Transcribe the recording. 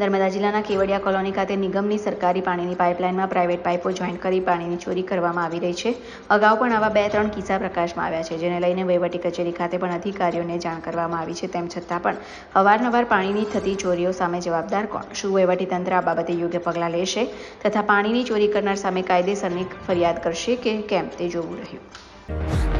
નર્મદા જિલ્લાના કેવડિયા કોલોની ખાતે નિગમની સરકારી પાણીની પાઇપલાઇનમાં પ્રાઇવેટ પાઇપો જોઈન્ટ કરી પાણીની ચોરી કરવામાં આવી રહી છે. અગાઉ પણ આવા બે ત્રણ કિસ્સા પ્રકાશમાં આવ્યા છે, જેને લઈને વહીવટી કચેરી ખાતે પણ અધિકારીઓને જાણ કરવામાં આવી છે. તેમ છતાં પણ અવારનવાર પાણીની થતી ચોરીઓ સામે જવાબદાર કોણ? શું વહીવટીતંત્ર આ બાબતે યોગ્ય પગલાં લેશે તથા પાણીની ચોરી કરનાર સામે કાયદેસરની ફરિયાદ કરશે કે કેમ તે જોવું રહ્યું?